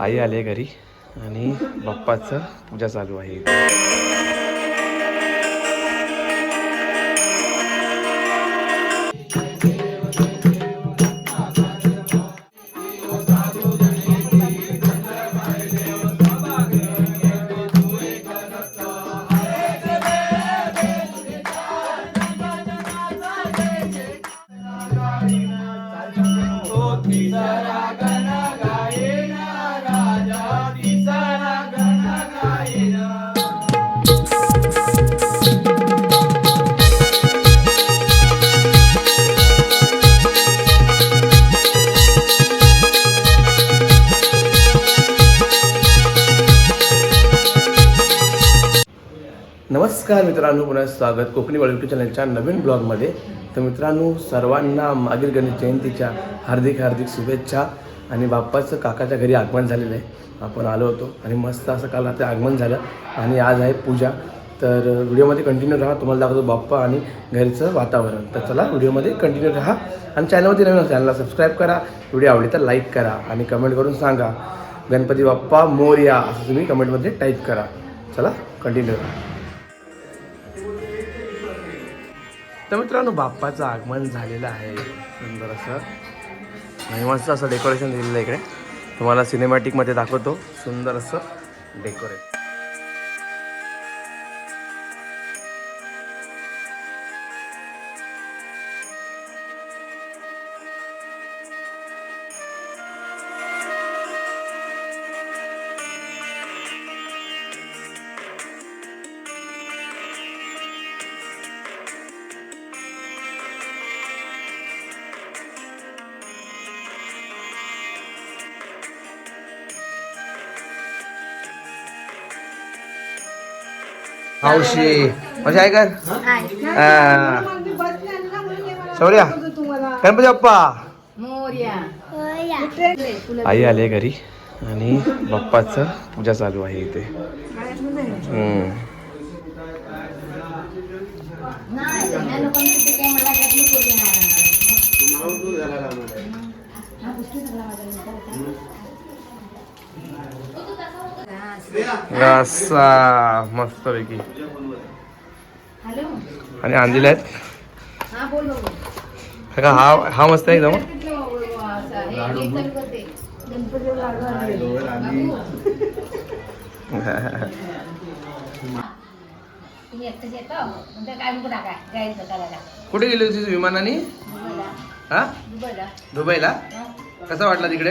आई आली आहे घरी आणि बाप्पाचं पूजा चालू आहे. नमस्कार मित्रांनो पुन्हा स्वागत. कोकणी वर्ल्ड यूट्यूब चॅनलच्या नवीन ब्लॉगमध्ये. तर मित्रांनो सर्वांना मागील गणेश जयंतीच्या हार्दिक हार्दिक शुभेच्छा आणि बाप्पाचं काकाच्या घरी आगमन झालेलं आहे. आपण आलो होतो आणि मस्त असं काल ते आगमन झालं आणि आज आहे पूजा. तर व्हिडिओमध्ये कंटिन्यू राहा तुम्हाला दाखवतो बाप्पा आणि घरचं वातावरण. तर चला व्हिडिओमध्ये कंटिन्यू राहा आणि चॅनलमध्ये नवीन चॅनलला सबस्क्राईब करा. व्हिडिओ आवडली तर लाईक करा आणि कमेंट करून सांगा. गणपती बाप्पा मोर्या असं तुम्ही कमेंटमध्ये टाईप करा. चला कंटिन्यू राहा तर मित्रांनो बाप्पाचं आगमन झालेलं आहे. सुंदर असं. आणि मस्त असं डेकोरेशन दिलेलं आहे इकडे. तुम्हाला सिनेमॅटिकमध्ये दाखवतो. सुंदर असं डेकोरेट मावशी. मावशी आहे का हा. शौर्या गणपती बाप्पा. आई आली आहे घरी आणि बाप्पाचं पूजा चालू आहे इथे. रस्सा मस्त पैकी. आणि आणलेले आहेत? का हा हा मस्त आहे एकदम. कुठे गेली होती विमानाने? हा? दुबईला. कसा वाटला तिकडे?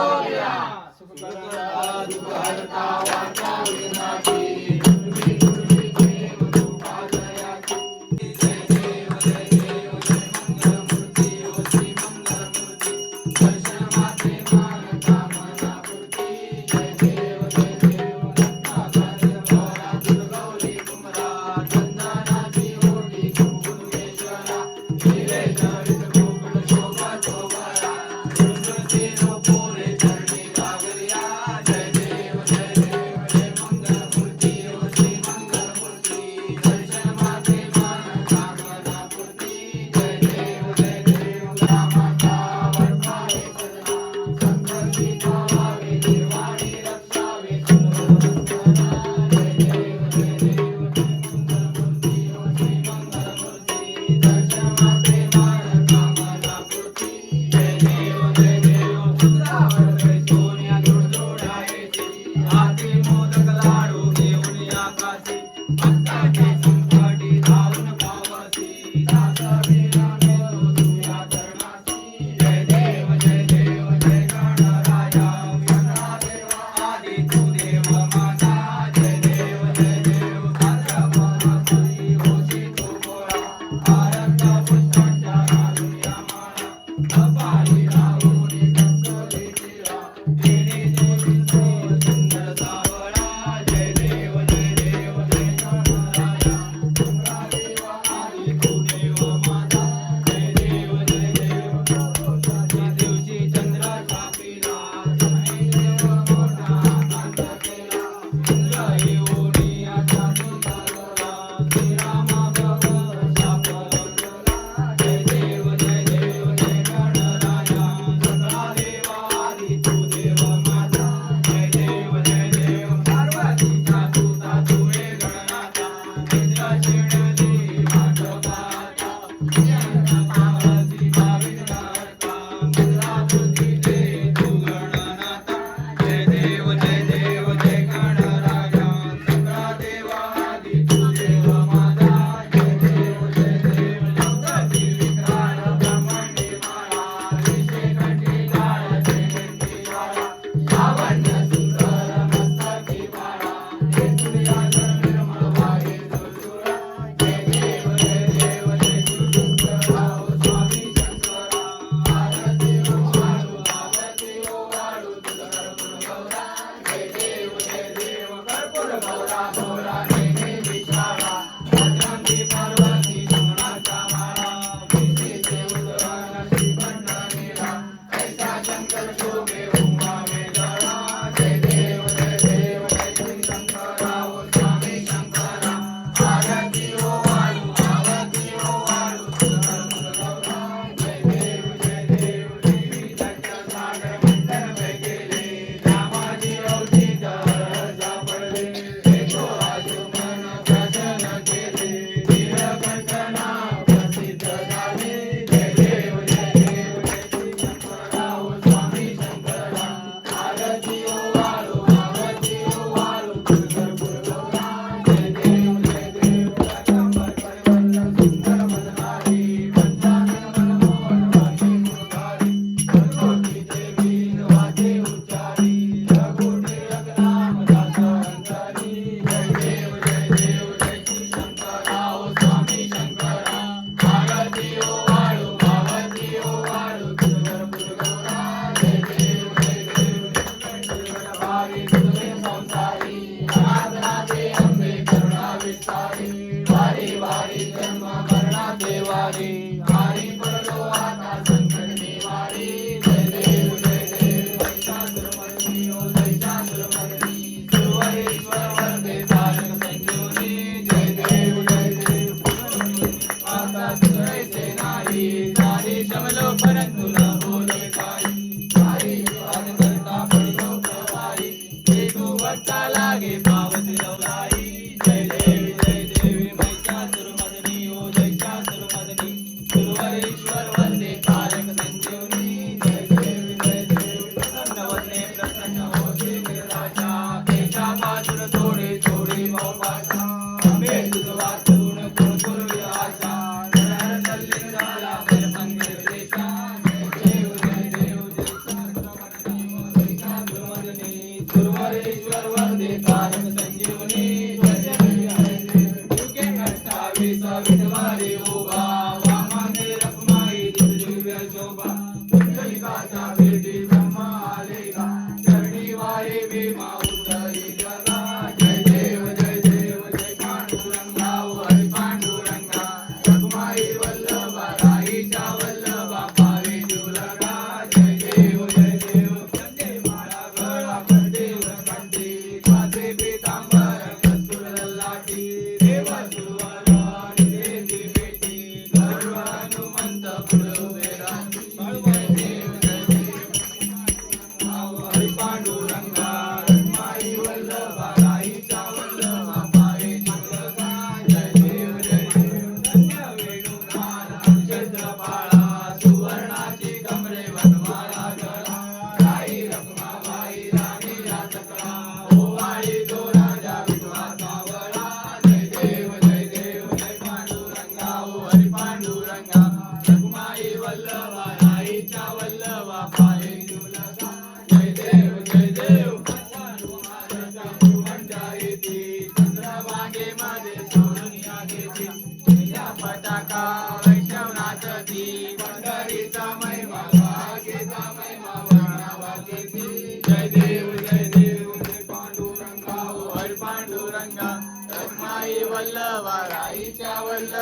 ก็อีกบา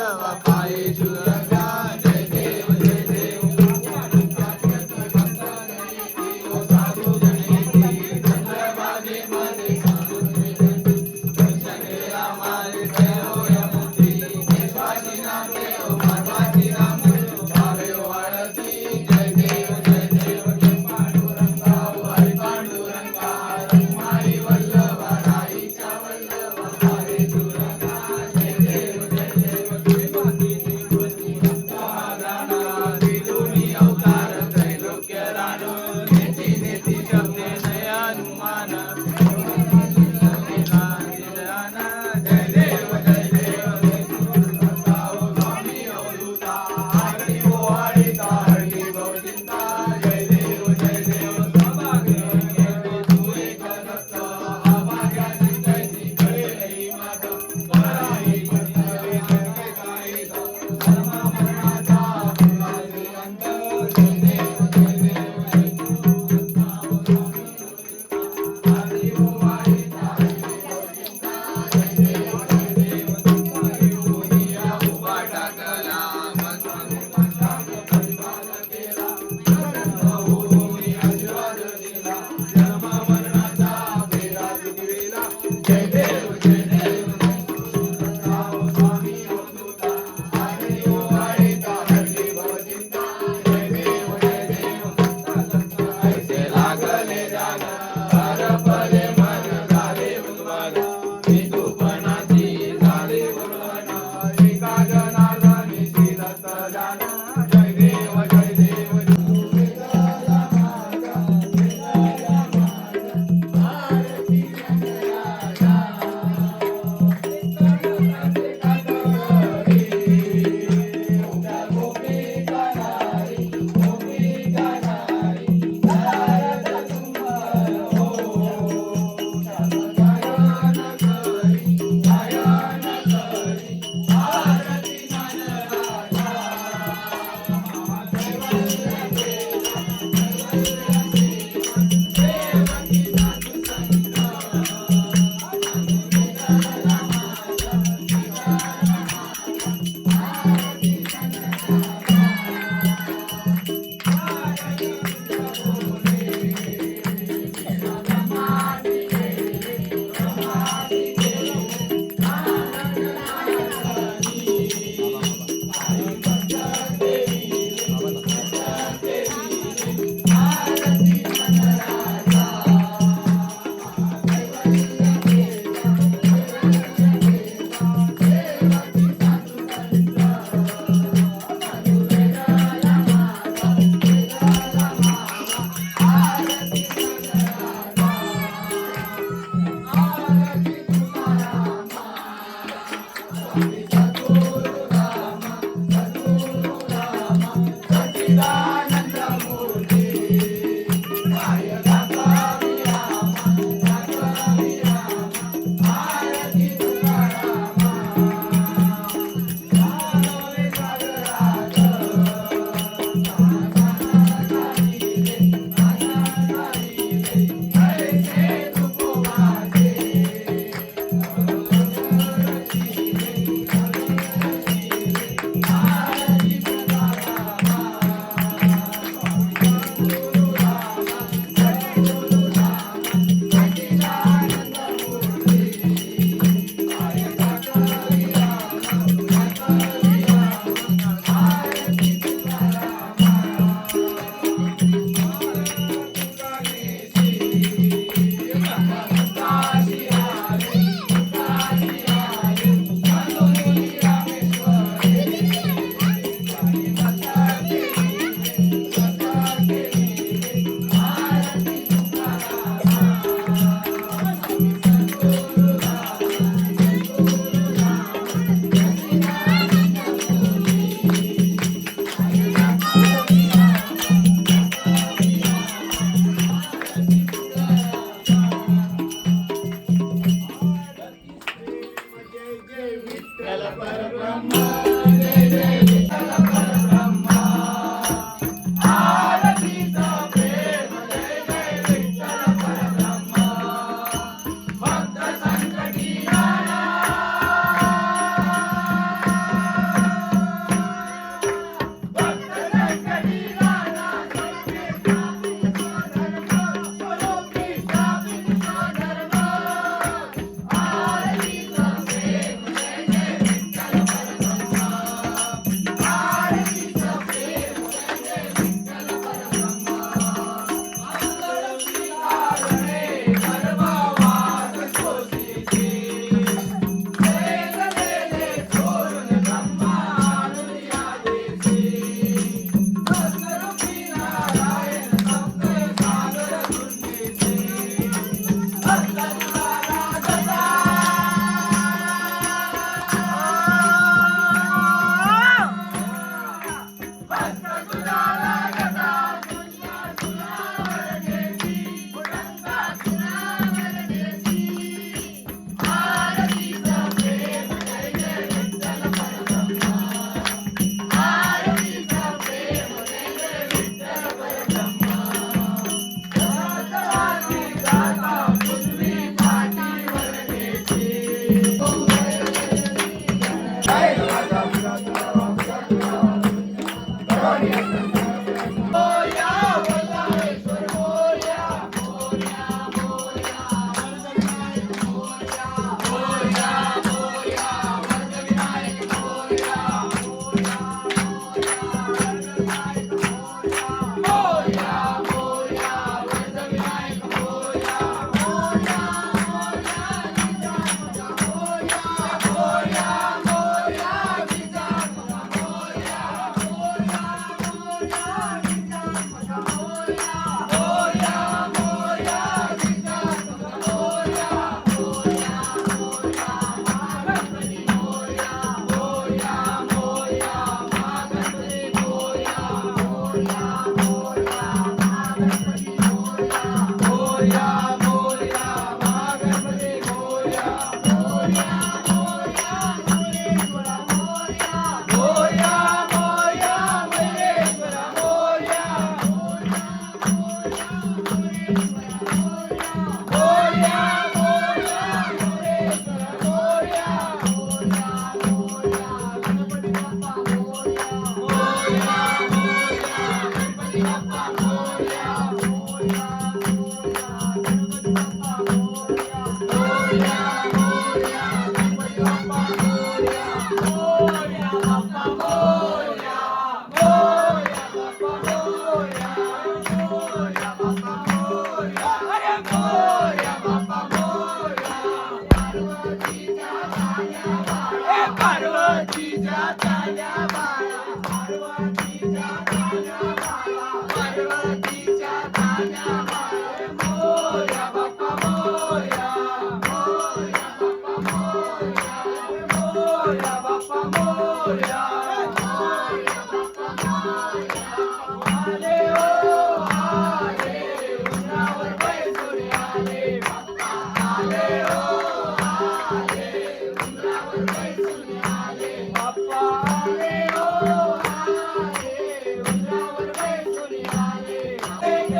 i'll pay Bye,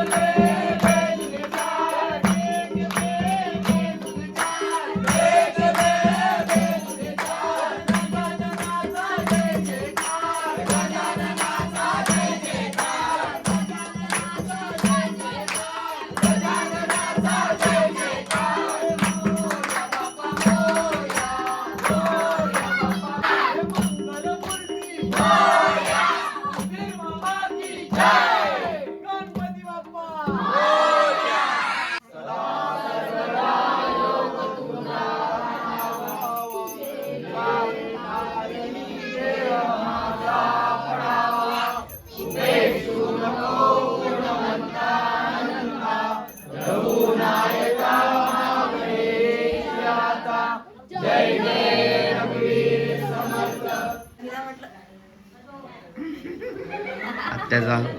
गणपती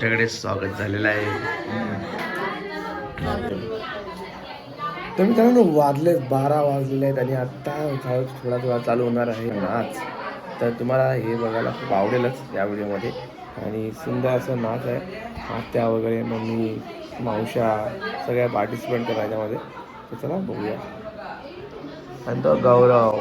आमच्याकडे स्वागत झालेलं आहे. तर मित्रांनो वाजले बारा वाजलेले आहेत आणि आत्ता थोडा थोडा थोडा चालू होणार आहे. नाच तर तुम्हाला हे बघायला खूप आवडेलच या व्हिडिओमध्ये. आणि सुंदर असं नाच आहे. आत्या वगैरे मम्मी मावशा सगळ्या पार्टिसिपेंट करा याच्यामध्ये. तर चला बघूया. आणि तो गौरव.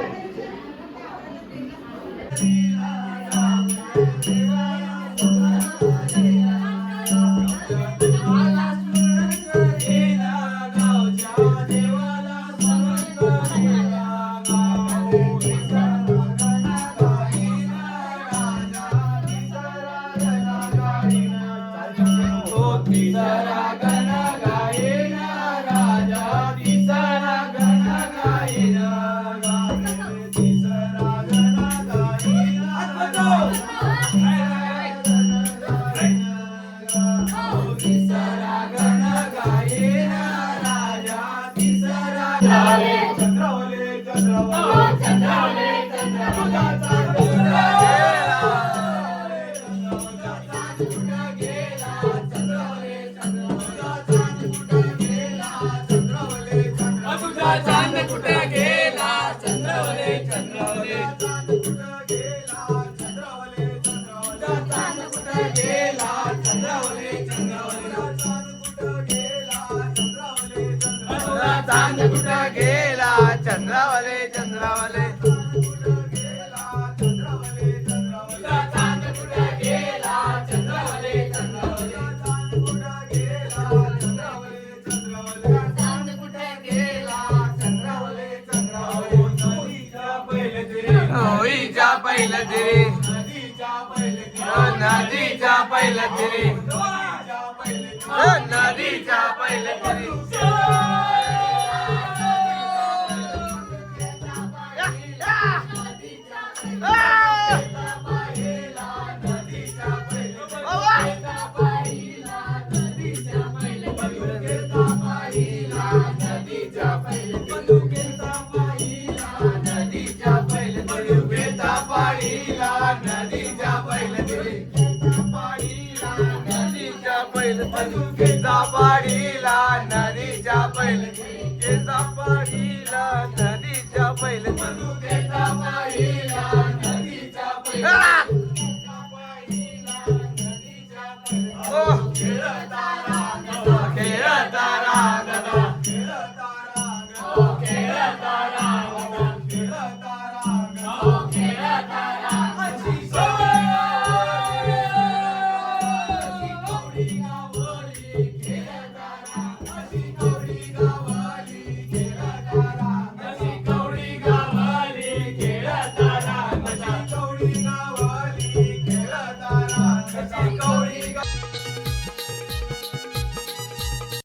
चांद कुठं गेला चंद्रावले चंद्रावले. नदीचा पहिल तिरी नदीचा पहिल तिरी नदीचा पहिल तिरी